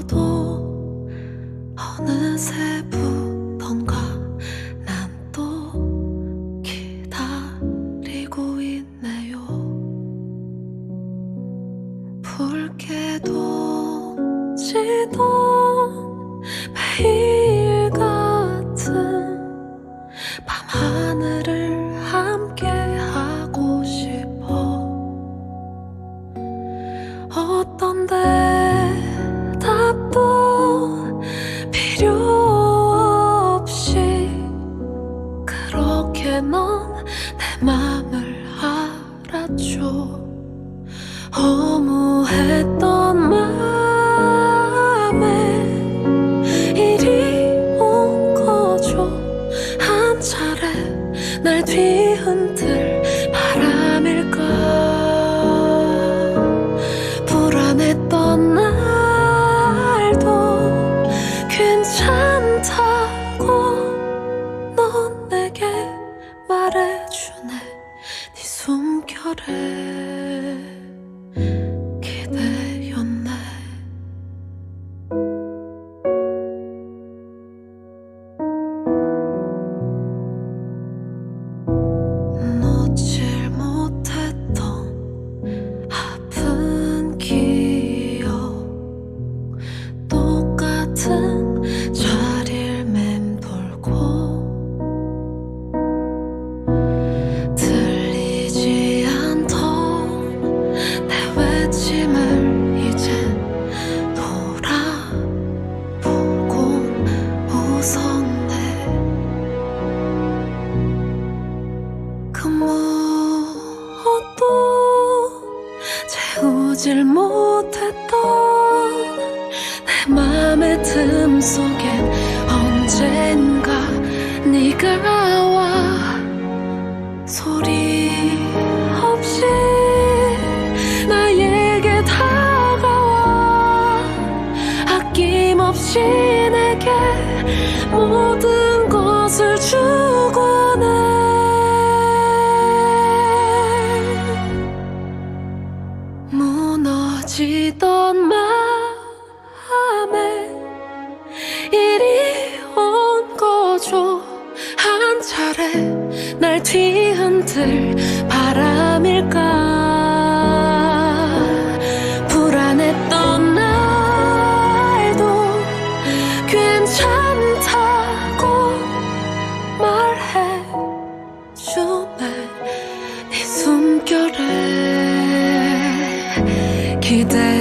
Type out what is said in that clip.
있어도 어느새부턴가 난 또 기다리고 있네요. 붉게 도지던 허무했던 마음에 이리 온 거죠. 한 차례 날 뒤흔들 바람일까? 불안했던 날도 괜찮다고 넌 내게 말해주네. 네 숨결에 못했던 내 맘의 틈 속엔 언젠가 네가 와 소리 없이 나에게 다가와 아낌없이 내게 모든 것을 주 지던 마음에 이리 온 거죠. 한 차례 날 뒤흔들 바람일까? 불안했던 날도 괜찮다고 말해주네. 네 숨결에 기대